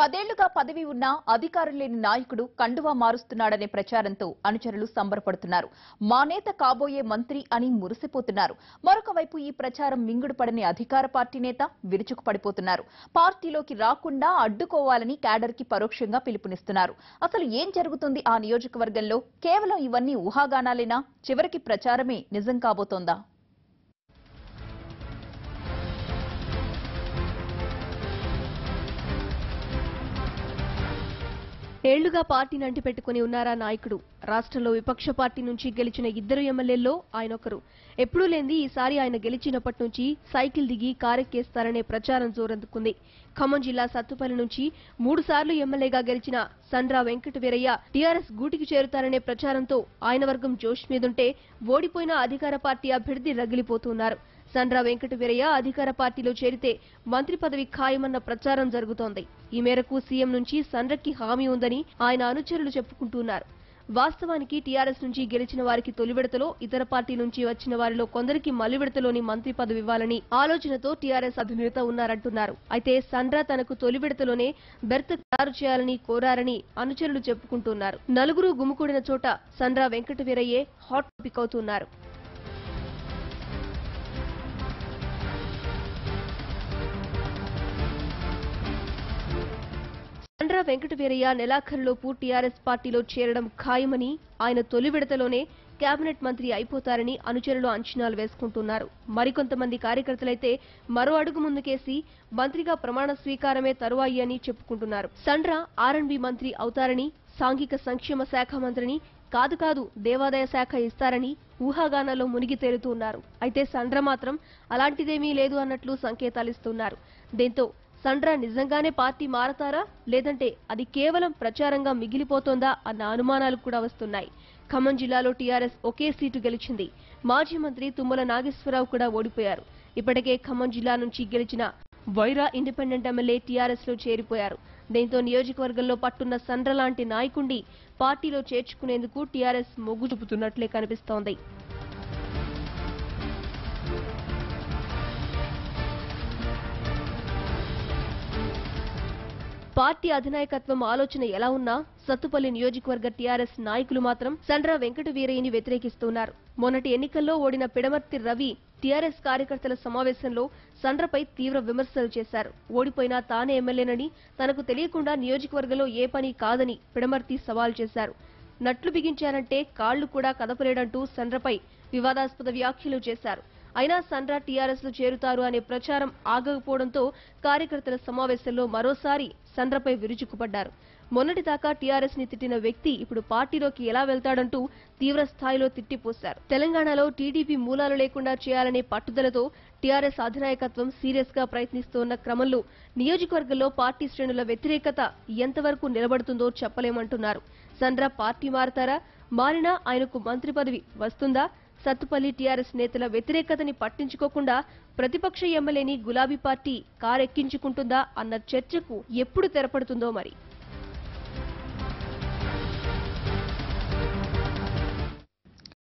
పదేళ్ళుగా పదవి ఉన్న అధికారం లేని నాయకుడు కండువా మారుస్తున్నాడనే ప్రచారంతో అనుచరులు సంబరపడుతున్నారు. మా నేత కాబోయే మంత్రి అని మురిసిపోతున్నారు. మరొక వైపు ఈ ప్రచారం మింగుడు పడని అధికార పార్టీ నేత విరుచుకుపడిపోతున్నారు. పార్టీలోకి రాకుండా అడ్డుకోవాలని క్యాడర్కి పరోక్షంగా పిలుపునిస్తున్నారు. అసలు ఏం జరుగుతుంది ఆ నియోజకవర్గంలో? కేవలం ఇవన్నీ ఊహాగానాలేనా? చివరికి ప్రచారమే నిజం కాబోతోందా? ఏళ్ళుగా పార్టీని అంటిపెట్టుకుని ఉన్నారా నాయకుడు? రాష్ట్రంలో విపక్ష పార్టీ నుంచి గెలిచిన ఇద్దరు ఎమ్మెల్యేల్లో ఆయన ఒకరు. ఎప్పుడూ లేంది ఈసారి ఆయన గెలిచినప్పటి నుంచి సైకిల్ దిగి కారెక్కేస్తారనే ప్రచారం జోరందుకుంది. ఖమ్మం జిల్లా సత్తుపల్లి నుంచి మూడుసార్లు ఎమ్మెల్యేగా గెలిచిన సండ్రా వెంకట వీరయ్య టీఆర్ఎస్ గూటికి చేరుతారనే ప్రచారంతో ఆయన వర్గం జోష్ మీదుంటే ఓడిపోయిన అధికార పార్టీ అభ్యర్థి రగిలిపోతున్నారు. సండ్ర వెంకట వీరయ్య అధికార పార్టీలో చేరితే మంత్రి పదవి ఖాయమన్న ప్రచారం జరుగుతోంది. ఈ మేరకు సీఎం నుంచి సండ్రకి హామీ ఉందని ఆయన అనుచరులు చెప్పుకుంటున్నారు. వాస్తవానికి టీఆర్ఎస్ నుంచి గెలిచిన వారికి తొలి విడతలో ఇతర పార్టీ నుంచి వచ్చిన వారిలో కొందరికి మలి విడతలోని మంత్రి పదవి ఇవ్వాలని ఆలోచనతో టీఆర్ఎస్ అధినేత ఉన్నారంటున్నారు. అయితే సండ్రా తనకు తొలి విడతలోనే బెర్త్ ఖరారు చేయాలని కోరారని అనుచరులు చెప్పుకుంటున్నారు. నలుగురు గుమికూడిన చోట సండ్రా వెంకట వీరయ్యే హాట్ టాపిక్ అవుతున్నారు. సండ్ర వెంకట వీరయ్య నెలాఖరులోపు టీఆర్ఎస్ పార్టీలో చేరడం ఖాయమని ఆయన తొలి విడతలోనే కేబినెట్ మంత్రి అయిపోతారని అనుచరులు అంచనాలు వేసుకుంటున్నారు. మరికొంతమంది కార్యకర్తలైతే మరో అడుగు ముందుకేసి మంత్రిగా ప్రమాణ స్వీకారమే తరువాయి అని చెప్పుకుంటున్నారు. సండ్ర ఆర్ఎన్బి మంత్రి అవుతారని సాంఘిక సంక్షేమ శాఖ మంత్రిని కాదు కాదు దేవాదాయ శాఖ ఇస్తారని ఊహాగానాల్లో మునిగి తేలుతున్నారు అయితే సండ్ర మాత్రం అలాంటిదేమీ లేదు అన్నట్లు సంకేతాలిస్తున్నారు. దీంతో సండ్ర నిజంగానే పార్టీ మారతారా? లేదంటే అది కేవలం ప్రచారంగా మిగిలిపోతోందా అన్న అనుమానాలు కూడా వస్తున్నాయి. ఖమ్మం జిల్లాలో టీఆర్ఎస్ ఒకే సీటు గెలిచింది. మాజీ మంత్రి తుమ్మల నాగేశ్వరరావు కూడా ఓడిపోయారు. ఇప్పటికే ఖమ్మం జిల్లా నుంచి గెలిచిన వైరా ఇండిపెండెంట్ ఎమ్మెల్యే టీఆర్ఎస్లో చేరిపోయారు. దీంతో నియోజకవర్గంలో పట్టున్న సండ్ర లాంటి నాయకుడిని పార్టీలో చేర్చుకునేందుకు టీఆర్ఎస్ మొగ్గు చూపుతున్నట్లే కనిపిస్తోంది. పార్టీ అధినాయకత్వం ఆలోచన ఎలా ఉన్నా సత్తుపల్లి నియోజకవర్గ టీఆర్ఎస్ నాయకులు మాత్రం సండ్ర వెంకట వీరయ్యని వ్యతిరేకిస్తున్నారు. మొన్నటి ఎన్నికల్లో ఓడిన పిడమర్తి రవి టీఆర్ఎస్ కార్యకర్తల సమావేశంలో సండ్రపై తీవ్ర విమర్శలు చేశారు. ఓడిపోయినా తానే ఎమ్మెల్యేనని తనకు తెలియకుండా నియోజకవర్గంలో ఏ పని కాదని పిడమర్తి సవాల్ చేశారు. నట్లు బిగించారంటే కాళ్ళు కూడా కదపలేడంటూ సండ్రపై వివాదాస్పద వ్యాఖ్యలు చేశారు. అయినా సండ్రా టీఆర్ఎస్లో చేరుతారు అనే ప్రచారం ఆగకపోవడంతో కార్యకర్తల సమావేశంలో మరోసారి సండ్రపై విరుచుకుపడ్డారు. మొన్నటిదాకా టీఆర్ఎస్ని తిట్టిన వ్యక్తి ఇప్పుడు పార్టీలోకి ఎలా వెళ్తాడంటూ తీవ్ర స్థాయిలో తిట్టిపోశారు తెలంగాణలో టీడీపీ మూలాలు లేకుండా చేయాలనే పట్టుదలతో టీఆర్ఎస్ అధినాయకత్వం సీరియస్గా ప్రయత్నిస్తున్న క్రమంలో నియోజకవర్గంలో పార్టీ శ్రేణుల వ్యతిరేకత ఎంతవరకు నిలబడుతుందో చెప్పలేమంటున్నారు. సండ్ర పార్టీ మారతారా? మారినా ఆయనకు మంత్రి పదవి వస్తుందా? సత్తుపల్లి టీఆర్ఎస్ నేతల వ్యతిరేకతని పట్టించుకోకుండా ప్రతిపక్ష ఎమ్మెల్యేని గులాబీ పార్టీ కారెక్కించుకుంటుందా అన్న చర్చకు ఎప్పుడు తెరపడుతుందో మరి.